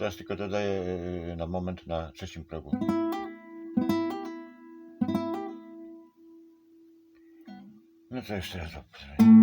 Teraz tylko dodaję y, na moment na trzecim progu. No to jeszcze raz opróbuję.